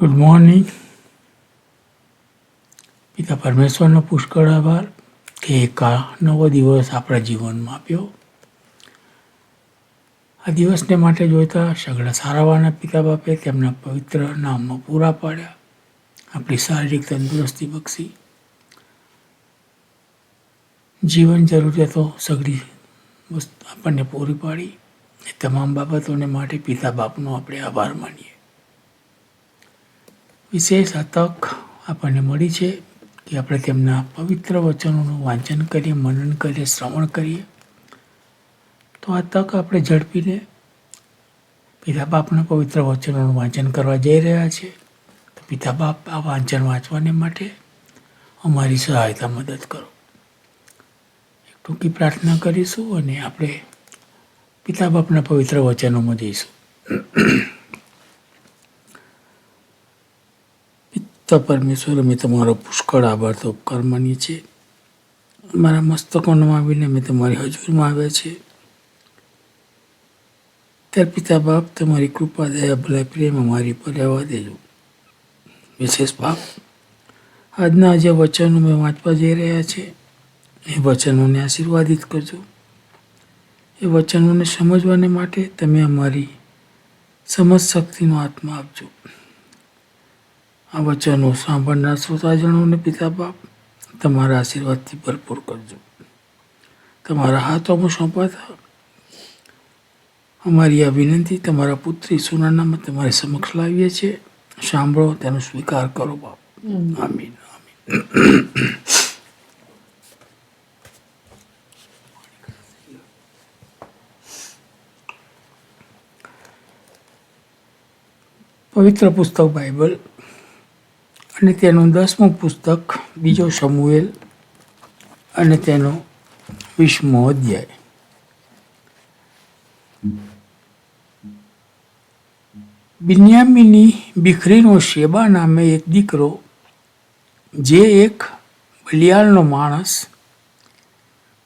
Good morning પિતા પરમેશ્વરનો પુષ્કળ આભાર કે એક નવો દિવસ આપણા જીવનમાં આપ્યો. આ દિવસને માટે જોઈતા સગડા સારાવાના પિતા બાપે તેમના પવિત્ર નામમાં પૂરા પાડ્યા. આપણી શારીરિક તંદુરસ્તી બક્ષી. જીવન જરૂરિયાતો સગડી આપણને પૂરી પાડી. એ તમામ બાબતોને માટે પિતા બાપનો આપણે આભાર માનીએ. વિશેષ તક આપણને મળી છે કે આપણે તેમના પવિત્ર વચનોનું વાંચન કરીએ, મનન કરીએ, શ્રવણ કરીએ. તો આ તક આપણે ઝડપીને પિતા બાપના પવિત્ર વચનોનું વાંચન કરવા જઈ રહ્યા છે. તો પિતા બાપ આ વાંચન વાંચવાને માટે અમારી સહાયતા મદદ કરો. એક ટૂંકી પ્રાર્થના કરીશું અને આપણે પિતા બાપના પવિત્ર વચનોમાં જઈશું. પિતા પરમેશ્વર, અમે તમારો પુષ્કળ આભાર તો ઉપકાર માનીએ છીએ. મારા મસ્તકોમાં આવીને અમે તમારી હજુરમાં આવ્યા છે ત્યારે પિતા બાપ તમારી કૃપા, દયા ભલા પ્રેમ અમારી પર આવવા દેજો. વિશેષ બાપ આજના જે વચનો મેં વાંચવા જઈ રહ્યા છે એ વચનોને આશીર્વાદિત કરજો. એ વચનોને સમજવાને માટે તમે અમારી સમજ શક્તિનો આત્મા આપજો. આ વચનો સાંભળનાર શ્રોતાજનોને પિતા બાપ તમારા આશીર્વાદથી ભરપૂર કરજો. તમારા હાથોમાં સોંપાતા અમારી આ વિનંતી તમારા પુત્રી સુનાનામાં તમારી સમક્ષ લાવીએ છીએ. સાંભળો તેનો સ્વીકાર કરો બાપ. આમીન આમીન. પવિત્ર પુસ્તક બાઇબલ અને તેનું દસમું પુસ્તક બીજો સમુએલ અને તેનો વીસમો અધ્યાય. બિન્યામીની બિખરીનો શેબા નામે એક દીકરો, જે એક બલિયાળનો માણસ,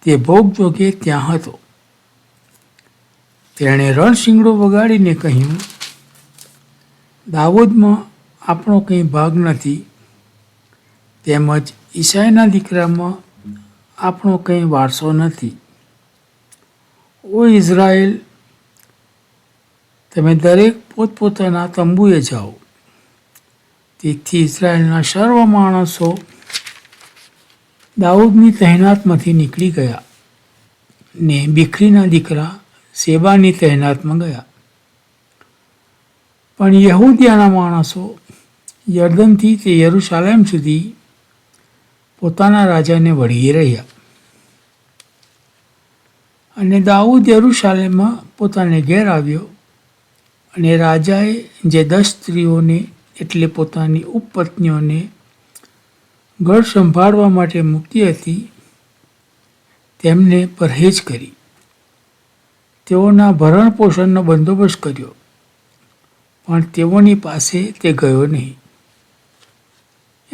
તે ભોગ જોગે ત્યાં હતો. તેણે રણશીંગડો વગાડીને કહ્યું દાહોદમાં આપણો કંઈ ભાગ નથી. તેમજ ઈસાઈના દીકરામાં આપણો કંઈ વારસો નથી. ઓ ઇઝરાયલ તમે દરેક પોતપોતાના તંબુએ જાઓ. તેથી ઇઝરાયલના સર્વ માણસો દાઉદની તહેનાતમાંથી નીકળી ગયા ને બીખરીના દીકરા સેબાની તહેનાતમાં ગયા. પણ યહૂદિયાના માણસો યર્દનથી તે યરુશાલેમ સુધી પોતાના રાજાને વળગી રહ્યા. અને દાઉદ યરુશાલેમમાં પોતાને ઘેર આવ્યો અને રાજાએ જે દસ સ્ત્રીઓને એટલે પોતાની ઉપપત્નીઓને ઘર સંભાળવા માટે મૂકી હતી, તેમને પરહેજ કરી. તેઓના ભરણ પોષણનો બંદોબસ્ત કર્યો, પણ તેઓની પાસે તે ગયો નહીં.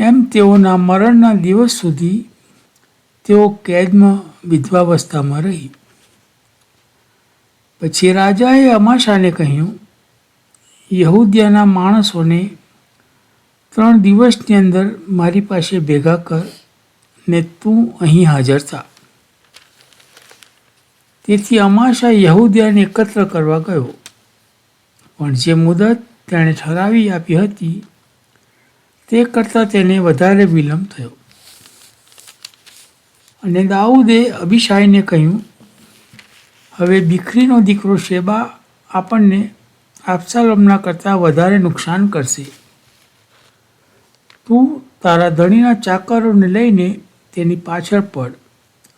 એમ તેઓના મરણના દિવસ સુધી તેઓ કેદમાં વિધવાવસ્થામાં રહી. પછી રાજાએ અમાશાને કહ્યું, યહૂદિયાના માણસોને ત્રણ દિવસની અંદર મારી પાસે ભેગા કર ને તું અહીં હાજર થા. તેથી અમાશા યહૂદિયાને એકત્ર કરવા ગયો. પણ જે મુદત તેણે ઠરાવી આપી હતી તે કરતાં તેને વધારે વિલંબ થયો. અને દાઉદે અભિશાયને કહ્યું, હવે દીકરીનો દીકરો શેબા આપણને આપસાલમના કરતાં વધારે નુકસાન કરશે. તું તારા ધણીના ચાકરોને લઈને તેની પાછળ પડ,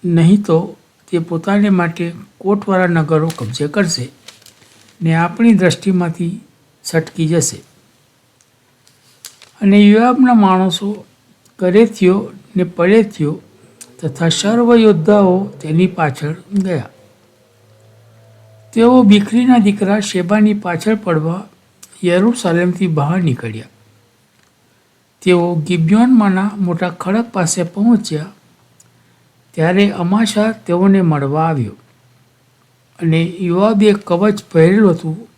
નહીં તો તે પોતાને માટે કોટવાળા નગરો કબજે કરશે ને આપણી દ્રષ્ટિમાંથી છટકી જશે. અને યુવાબના માણસો કરેથીઓ ને પડેથીઓ તથા સર્વ યોદ્ધાઓ તેની પાછળ ગયા. તેઓ બિખરીના દીકરા શેબાની પાછળ પડવા યરૂશાલેમથી બહાર નીકળ્યા. તેઓ ગિબ્યોનમાંના મોટા ખડક પાસે પહોંચ્યા. ત્યારે અમાશા તેઓને મળવા આવ્યો અને યુવાબે કવચ પહેરેલું હતું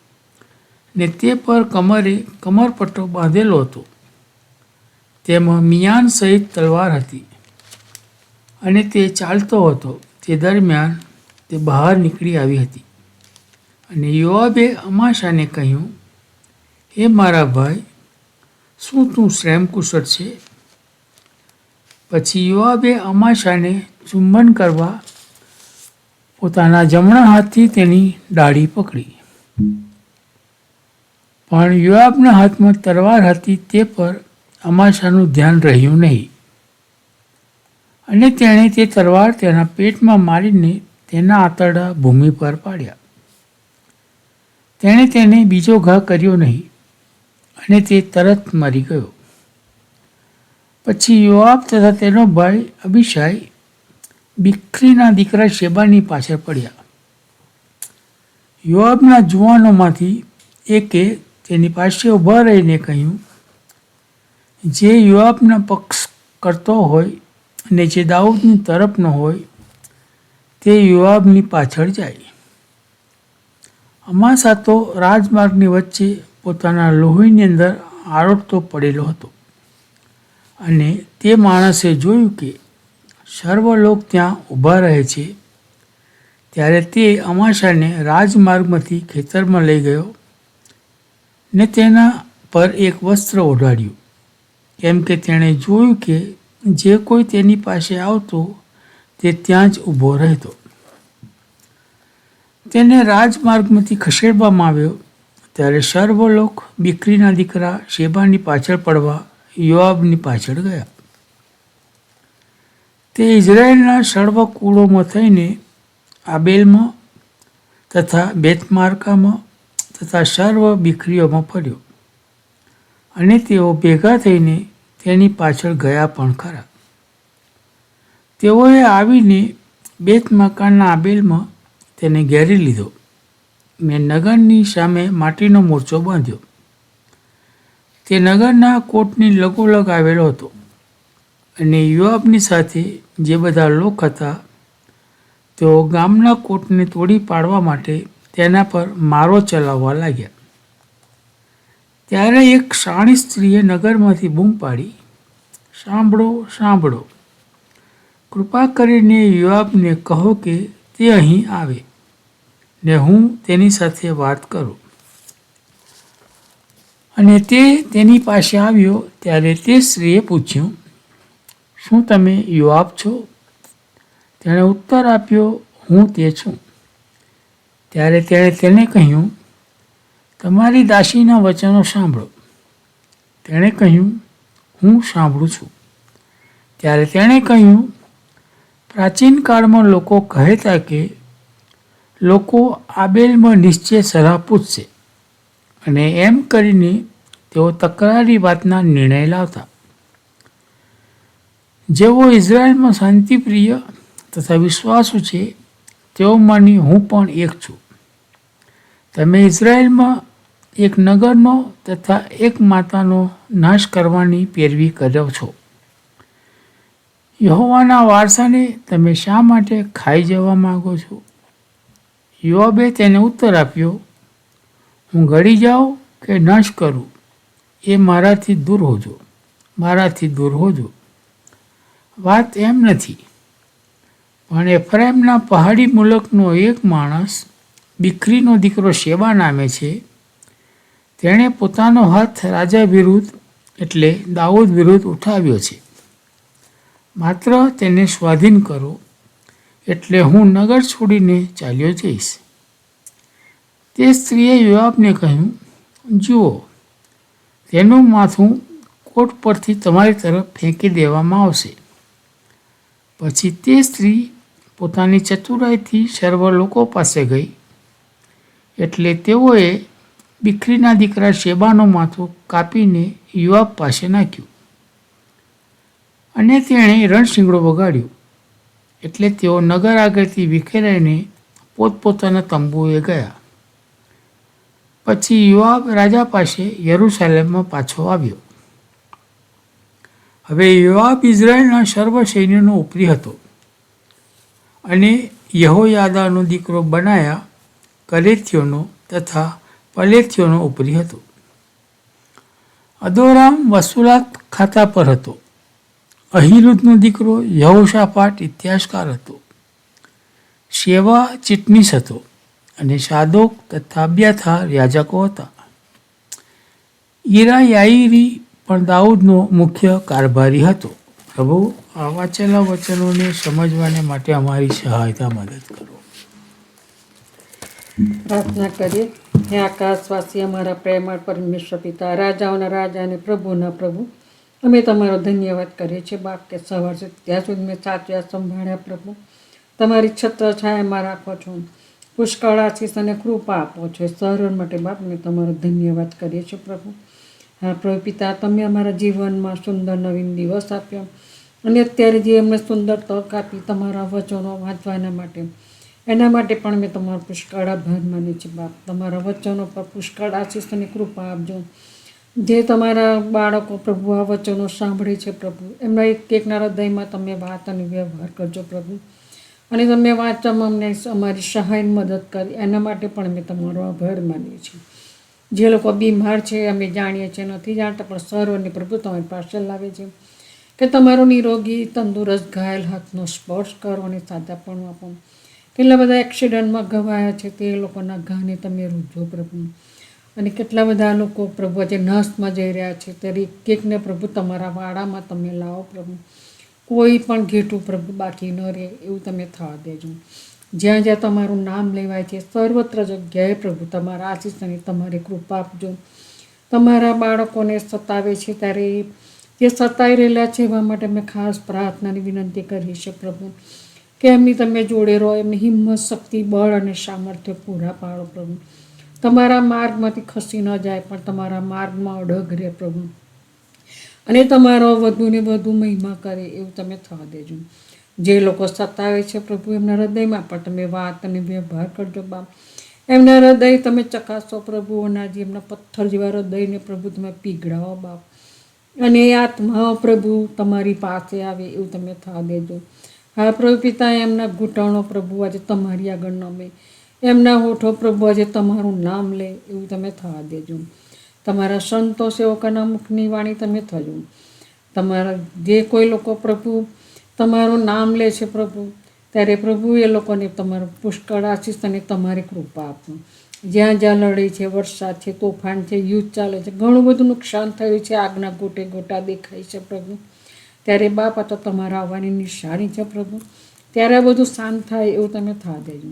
ને તે પર કમરે, કમરપટ્ટો બાંધેલો હતો. તેમાં મિયાન સહિત તલવાર હતી. અને તે ચાલતો હતો. તે દરમિયાન તે બહાર નીકળી આવી હતી. અને યુવાબે અમાશાને કહ્યું, હે મારા ભાઈ, શું તું શ્રેમકુશળ છે? પછી યુવાબે અમાશાને ચુંબન કરવા પોતાના જમણા હાથથી તેની દાઢી પકડી. પણ યુવાબના હાથમાં તલવાર હતી તે પર અમાશાનું ધ્યાન રહ્યું નહીં. અને તેણે તે તલવાર તેના પેટમાં મારીને તેના આંતરડા ભૂમિ પર પાડ્યા. તેણે તેને બીજો ઘા કર્યો નહીં અને તે તરત મરી ગયો. પછી યોઆબ તથા તેનો ભાઈ અભિષાય બિખરીના દીકરા શેબાની પાછળ પડ્યા. યોઆબના જુવાનોમાંથી એકે તેની પાસે ઊભા રહીને કહ્યું જે યુવાપના પક્ષ કરતો હોય અને જે દાઉદની તરફનો હોય, તે યુવાબની પાછળ જાય. અમાસા તો રાજમાર્ગની વચ્ચે પોતાના લોહીની અંદર આરોટતો પડેલો હતો. અને તે માણસે જોયું કે સર્વલોક ત્યાં ઊભા રહે છે, ત્યારે તે અમાશાને રાજમાર્ગમાંથી ખેતરમાં લઈ ગયો ને તેના પર એક વસ્ત્ર ઓઢાડ્યું. કેમ કે તેણે જોયું કે જે કોઈ તેની પાસે આવતો, તે ત્યાં જ ઊભો રહેતો. તેને રાજમાર્ગમાંથી ખસેડવામાં આવ્યો. ત્યારે સર્વલોક, બીકરીના દીકરા શેબાની પાછળ પડવા, યોઆબની પાછળ ગયા. તે ઇઝરાયેલના સર્વ કુળોમાં થઈને આબેલમાં તથા બેતમાર્કામાં તથા સર્વ બીકરીઓમાં ફર્યો. અને તેઓ ભેગા થઈને તેની પાછળ ગયા પણ ખરા. તેઓએ આવીને બેત મકાનના આબેલમાં તેને ઘેરી લીધો. મેં નગરની સામે માટીનો મોરચો બાંધ્યો. તે નગરના કોટની લગોલગ આવેલો હતો અને યુવાબની સાથે જે બધા લોક હતા, તેઓ ગામના કોટને તોડી પાડવા માટે તેના પર મારો ચલાવવા લાગ્યા. ત્યારે એક શાણી સ્ત્રીએ નગરમાંથી બૂમ પાડી. સાંભળો સાંભળો. કૃપા કરીને યુવાબને કહો કે તે અહીં આવે ને હું તેની સાથે વાત કરું. અને તે તેની પાસે આવ્યો. ત્યારે તે સ્ત્રીએ પૂછ્યું, શું તમે યુવાબ છો? તેણે ઉત્તર આપ્યો, હું તે છું. ત્યારે તેણે તેને કહ્યું તમારી દાસીના વચનો સાંભળો. તેણે કહ્યું, હું સાંભળું છું. ત્યારે તેણે કહ્યું, પ્રાચીન કાળમાં લોકો કહેતા કે લોકો આબેલમાં નિશ્ચય સલાહ પૂછશે અને એમ કરીને તેઓ તકરારી વાતના નિર્ણય લાવતા. જેઓ ઇઝરાયલમાં શાંતિપ્રિય તથા વિશ્વાસુ છે તેઓમાંની હું પણ એક છું. તમે ઇઝરાયલમાં એક નગરનો તથા એક માતાનો નાશ કરવાની પેરવી કર્યો છો. યહોવાના વારસાને તમે શા માટે ખાઈ જવા માગો છો? યોબે તેને ઉત્તર આપ્યો, હું ગળી જાઉં કે નાશ કરું? એ મારાથી દૂર હોજો, મારાથી દૂર હોજો. વાત એમ નથી, પણ એફ્રાઈમના પહાડી મુલકનો એક માણસ દીકરીનો દીકરો શેબા નામે છે તેણે પોતાનો હાથ રાજા વિરુદ્ધ, એટલે દાઉદ વિરુદ્ધ ઉઠાવ્યો છે. માત્ર તેને સ્વાધીન કરો, એટલે હું નગર છોડીને ચાલ્યો જઈશ. તે સ્ત્રીએ યુવાબને કહ્યું, જુઓ, તેનું માથું કોટ પરથી તમારી તરફ ફેંકી દેવામાં આવશે. પછી તે સ્ત્રી પોતાની ચતુરાઈથી સર્વ લોકો પાસે ગઈ, એટલે તેઓએ દીકરીના દીકરા શેબાનું માથું કાપીને યુવાબ પાસે નાખ્યું. અને તેણે રણશીંગડો વગાડ્યો. એટલે તેઓ નગર આગળથી વિખેરાઈને પોતપોતાના તંબુએ ગયા. પછી યુવાબ રાજા પાસે યરુસાલેમમાં પાછો આવ્યો. હવે યુવાબ ઇઝરાયલના સર્વ સૈન્યનો ઉપરી હતો. અને યહોયાદાનો દીકરો બનાયા કલેથીઓનો તથા પલેથીઓનો ઉપરી હતો. અદોરામ વસુલાત ખાતા પર હતો. અહિરુદનો દીકરો યહોશાપાટ ઇતિહાસકાર હતો. શેવા ચિટનીસ હતો અને સાદોક તથા બ્યાથા યાજકો હતા. ઈરા યાઈરી પણ દાઉદનો મુખ્ય કારભારી હતો. પ્રભુ, આ વાંચેલા વચનોને સમજવાને માટે અમારી સહાયતા મદદ કરો. પ્રાર્થના કરીએ. હે આકાશવાસી, અમારા પ્રેમાળ પરમેશ્વર પિતા, રાજાઓના રાજા અને પ્રભુના પ્રભુ. અમે તમારો ધન્યવાદ કરીએ છીએ બાપ કે સવાર છે ત્યાં સુધી મેં સાચવ્યા, સંભાળ્યા પ્રભુ. તમારી છત્ર છાયામાં રાખો છો. પુષ્કળ આશીષ અને કૃપા આપો છો. સહરણ માટે બાપ મેં તમારો ધન્યવાદ કરીએ છીએ પ્રભુ. હા, પ્રભુ પિતા, તમે અમારા જીવનમાં સુંદર નવીન દિવસ આપ્યો. અને અત્યારે જે અમને સુંદર તક આપી, તમારા વચનો વાંચવાના માટે એના માટે પણ મેં તમારો પુષ્કળ આભાર માની છે, બાપ. તમારા વચનો પર પુષ્કળ આશીષ અને કૃપા આપજો. જે તમારા બાળકો પ્રભુ આ વચનો સાંભળે છે પ્રભુ, એમના એક એકના હૃદયમાં તમે વાત અને વ્યવહાર કરજો પ્રભુ. અને તમે વાંચવામાં અમને અમારી સહાય મદદ કરી, એના માટે પણ અમે તમારો આભાર માનીએ છીએ જે લોકો બીમાર છે, અમે જાણીએ છીએ, નથી જાણતા, પણ સર્વને પ્રભુ તમારી પાસે લાવે છે કે તમારો નિરોગી, તંદુરસ્ત, ઘાયલ હાથનો સ્પર્શ કરો અને સાદાપણું આપો. કેટલા બધા એક્સિડન્ટમાં ઘવાયા છે તે લોકોના ઘાને તમે રૂજો પ્રભુ. અને કેટલા બધા લોકો પ્રભુ આજે નર્સમાં જઈ રહ્યા છે ત્યારે કેકને પ્રભુ તમારા વાડામાં તમે લાવો પ્રભુ. કોઈ પણ ઘેટું પ્રભુ બાકી ન રહે એવું તમે થવા દેજો. જ્યાં જ્યાં તમારું નામ લેવાય છે સર્વત્ર જગ્યાએ પ્રભુ તમારા આશીષ અને તમારી કૃપા આપજો. તમારા બાળકોને સતાવે છે ત્યારે જે સતાઈ રહેલા છે એવા માટે મેં ખાસ પ્રાર્થનાની વિનંતી કરી છે પ્રભુ. કે એમની તમે જોડે રહો, એમની હિંમત, શક્તિ, બળ અને સામર્થ્ય પૂરા પાડો પ્રભુ. તમારા માર્ગમાંથી ખસી ન જાય, પણ તમારા માર્ગમાં અડગ રહે પ્રભુ. અને તમારો વધુને વધુ મહિમા કરે એવું તમે થવા દેજો. જે લોકો સતાવે છે પ્રભુ એમના હૃદયમાં, પણ તમે વાત અને વ્યવહાર કરજો બાપ. એમના હૃદય તમે ચકાસો પ્રભુઓના જે એમના પથ્થર જેવા હૃદયને પ્રભુ તમે પીગળાવો બાપ. અને એ આત્માઓ પ્રભુ તમારી પાસે આવે એવું તમે થવા દેજો. હા, પ્રભુ પિતા એમના ઘૂંટણો પ્રભુ આજે તમારી આગળ નમે. એમના હોઠો પ્રભુ આજે તમારું નામ લે, એવું તમે થવા દેજો. તમારા સંતો સેવકોના મુખની વાણી તમે થજો. તમારા, જે કોઈ લોકો પ્રભુ તમારું નામ લે છે પ્રભુ, ત્યારે પ્રભુ એ લોકોને તમારું પુષ્કળ આશીષ અને તમારી કૃપા આપો. જ્યાં જ્યાં લડે છે, વરસાદ છે, તોફાન છે, યુદ્ધ ચાલે છે, ઘણું બધું નુકસાન થયું છે, આગના ગોટે ગોટા દેખાય છે પ્રભુ. ત્યારે બાપ આ તો તમારા આવવાની નિશાની છે પ્રભુ. ત્યારે આ બધું શાંત થાય એવું તમે થવા દેજો.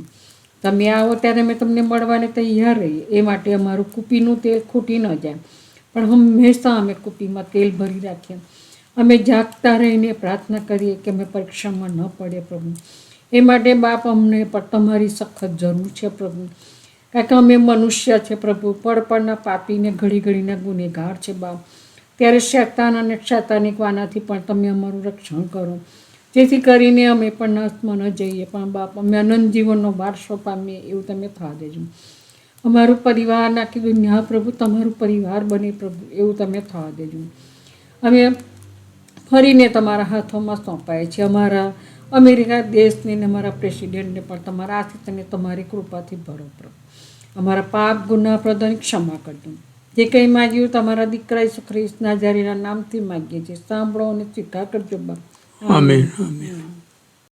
તમે આવો ત્યારે અમે તમને મળવાને તૈયાર રહીએ. એ માટે અમારું કુપીનું તેલ ખૂટી ન જાય. પણ હંમેશા અમે કુપીમાં તેલ ભરી રાખીએ. અમે જાગતા રહીને પ્રાર્થના કરીએ કે અમે પરીક્ષામાં ન પડે પ્રભુ. એ માટે બાપ અમને પણ તમારી સખત જરૂર છે પ્રભુ. કારણ કે અમે મનુષ્ય છે પ્રભુ. પડપડના પાપીને ઘડી ઘડીના ગુનેગાર છે બાપ. ત્યારે શૈતાન અને શૈતાનિક વાનાથી પણ તમે અમારું રક્ષણ કરો. જેથી કરીને અમે પણ નસ્તમાં ન જઈએ, પણ બાપ, અમે અનંત જીવનનો વારસો પામીએ એવું તમે થવા દેજો. અમારું પરિવાર નાખી દુનિયા પ્રભુ તમારું પરિવાર બને પ્રભુ એવું તમે થવા દેજો. અમે ફરીને તમારા હાથોમાં સોંપાય છે. અમારા અમેરિકા દેશને ને અમારા પ્રેસિડેન્ટને પણ તમારા આશીષ અને તમારી કૃપાથી ભરો પ્રભુ. અમારા પાપ ગુના પ્રદાન ક્ષમા કરજો. જે કંઈ માગ્યું તમારા દીકરા ઈસુ ખ્રિસ્તના જારીના નામથી માગીએ છીએ. સાંભળો અને સ્વીકાર કરજો બાપ આમેન આમેન